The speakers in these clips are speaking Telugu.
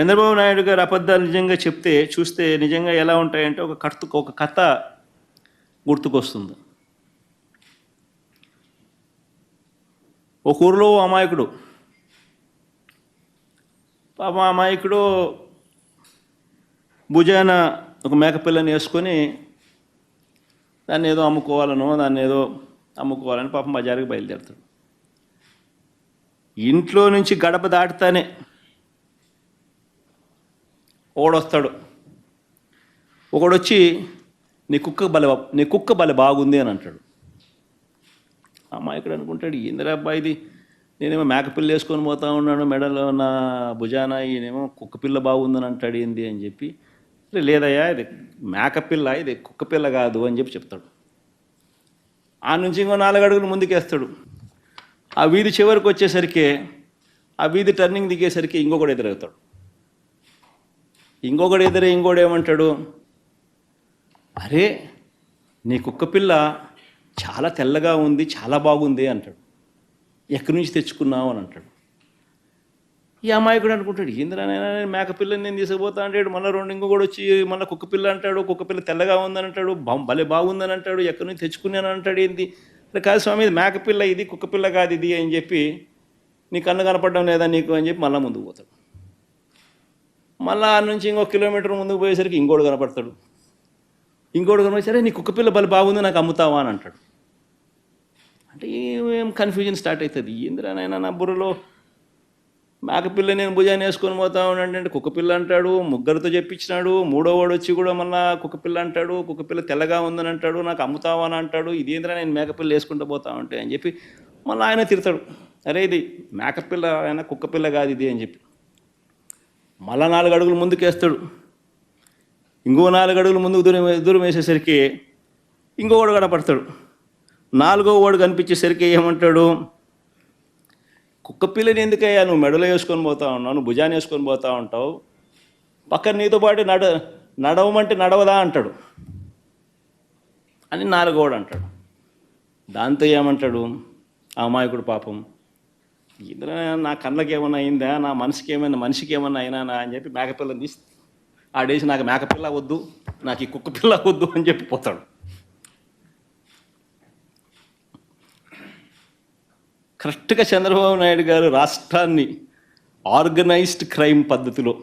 చంద్రబాబు నాయుడు గారు అబద్ధాలు నిజంగా చెప్తే చూస్తే నిజంగా ఎలా ఉంటాయంటే ఒక కర్త ఒక కథ గుర్తుకొస్తుంది. ఒక ఊరిలో ఓ అమాయకుడు పాప అమాయకుడు భుజాన ఒక మేకపిల్లని వేసుకొని దాన్ని ఏదో అమ్ముకోవాలనో దాన్ని ఏదో అమ్ముకోవాలని పాపం బజారుకి బయలుదేరుతాడు. ఇంట్లో నుంచి గడప దాటుతానే ఒకడొస్తాడు ఒకడొచ్చి నీ కుక్క బల నీ కుక్క బల బాగుంది అని అంటాడు. అమ్మాయికుడు అనుకుంటాడు ఏందిరా అబ్బాయి ఇది? నేనేమో మేకపిల్ల వేసుకొని పోతా ఉన్నాను మెడలో నా భుజాన ఈయనేమో కుక్క పిల్ల బాగుందని అంటాడు ఏంది అని చెప్పి లేదయ్యా ఇది మేకపిల్ల ఇది కుక్క పిల్ల కాదు అని చెప్పి చెప్తాడు. ఆ నుంచి ఇంకో నాలుగు అడుగులు ముందుకేస్తాడు. ఆ వీధి చివరికి వచ్చేసరికి ఆ వీధి టర్నింగ్ దిగేసరికి ఇంకొకడు ఎదురవుతాడు. ఇంకొకడు ఎదురే ఇంకోడు ఏమంటాడు? అరే నీ కుక్క పిల్ల చాలా తెల్లగా ఉంది చాలా బాగుంది అంటాడు. ఎక్కడి నుంచి తెచ్చుకున్నావు అని అంటాడు. ఈ అమాయకుడు అనుకుంటాడు ఏందిరా నేను మేక పిల్లని నేను తీసుకుపోతా అంటాడు. మళ్ళీ రెండు కూడా వచ్చి మళ్ళీ కుక్క పిల్ల అంటాడు. కుక్క పిల్ల తెల్లగా ఉందని అంటాడు భలే బాగుందని అంటాడు. ఎక్కడి నుంచి తెచ్చుకున్నాను అంటాడు. ఏంది? "అరే కాదు స్వామి ఇది మేక పిల్ల ఇది కుక్క పిల్ల కాదు ఇది అని చెప్పి నీ కన్ను కనపడడం లేదా నీకు? అని చెప్పి మళ్ళీ ముందుకు పోతాడు. మళ్ళీ ఆ నుంచి ఇంకో కిలోమీటర్ ముందుకు పోయేసరికి ఇంకోడు కనపడతాడు. ఇంకోటి కనుక సరే నీ కుక్క పిల్ల బలి బాగుంది నాకు అమ్ముతావా? అని అంటాడు. అంటే ఏం కన్ఫ్యూజన్ స్టార్ట్ అవుతుంది ఏందిరా నాయన నా బుర్రలో? మేకపిల్ల నేను భుజాన్ని వేసుకొని పోతా ఉన్నాడు అంటే కుక్కపిల్ల అంటాడు ముగ్గురితో చెప్పించినాడు. మూడో వాడు వచ్చి కూడా మళ్ళా కుక్కపిల్ల అంటాడు కుక్కపిల్ల తెల్లగా ఉందని అంటాడు నాకు అమ్ముతావా? అని అంటాడు. ఇదేంద్రా నేను మేకపిల్ల వేసుకుంటూ పోతా ఉంటే? అని చెప్పి మళ్ళీ ఆయన తిడతాడు. అరే ఇది మేకపిల్ల ఆయన కుక్కపిల్ల కాదు ఇది అని చెప్పి. మళ్ళా నాలుగు అడుగులు ముందుకేస్తాడు. ఇంకో నాలుగు అడుగులు ముందుకు దూరం దూరం వేసేసరికి ఇంకోవాడు కనపడతాడు. నాలుగో వాడు కనిపించేసరికి ఏమంటాడు? కుక్క పిల్లని ఎందుకయ్యా నువ్వు మెడలో వేసుకొని పోతా ఉన్నావు నువ్వు భుజాన్ని వేసుకొని పోతా ఉంటావు? పక్కన నీతో పాటు నడ నడవమంటే నడవదా అంటాడు. అని నాలుగోడు అంటాడు. దాంతో ఏమంటాడు? ఆ అమాయకుడు పాపం. ఇందులో నా కళ్ళకి ఏమైనా అయిందా? నా మనసుకి ఏమైనా మనిషికి ఏమైనా అయినా అని చెప్పి మేకపిల్లని తీసి ఆడేసి నాకు మేకపిల్ల వద్దు నాకు ఈ కుక్క పిల్ల వద్దు అని చెప్పి పోతాడు. కరెక్ట్గా చంద్రబాబు నాయుడు గారు రాష్ట్రాన్ని ఆర్గనైజ్డ్ క్రైమ్ పద్ధతిలో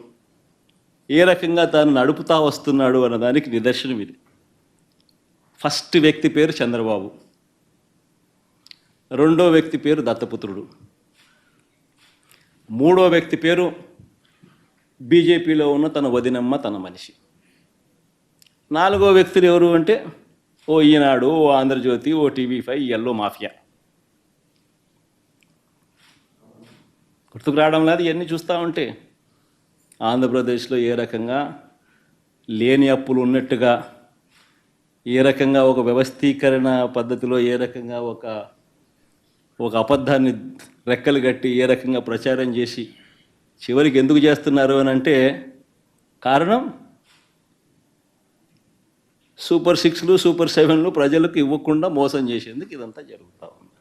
ఏ రకంగా తాను నడుపుతా వస్తున్నాడు అన్నదానికి నిదర్శనం ఇది. ఫస్ట్ వ్యక్తి పేరు చంద్రబాబు. రెండో వ్యక్తి పేరు దత్తపుత్రుడు. మూడో వ్యక్తి పేరు బీజేపీలో ఉన్న తన వదినమ్మ తన మనిషి. నాలుగో వ్యక్తులు ఎవరు అంటే ఓ ఈనాడు ఓ ఆంధ్రజ్యోతి ఓ టీవీ ఫైవ్ ఎల్లో మాఫియా. గుర్తుకు రావడం లేదు ఇవన్నీ చూస్తూ ఉంటే. ఆంధ్రప్రదేశ్లో ఏ రకంగా లేని అప్పులు ఉన్నట్టుగా ఏ రకంగా ఒక వ్యవస్థీకరణ పద్ధతిలో ఏ రకంగా ఒక ఒక అబద్ధాన్ని రెక్కలు కట్టి ఏ రకంగా ప్రచారం చేసి చివరికి ఎందుకు చేస్తున్నారు అని అంటే కారణం సూపర్ సిక్స్లు సూపర్ సెవెన్లు ప్రజలకు ఇవ్వకుండా మోసం చేసేందుకు ఇదంతా జరుగుతూ ఉంది.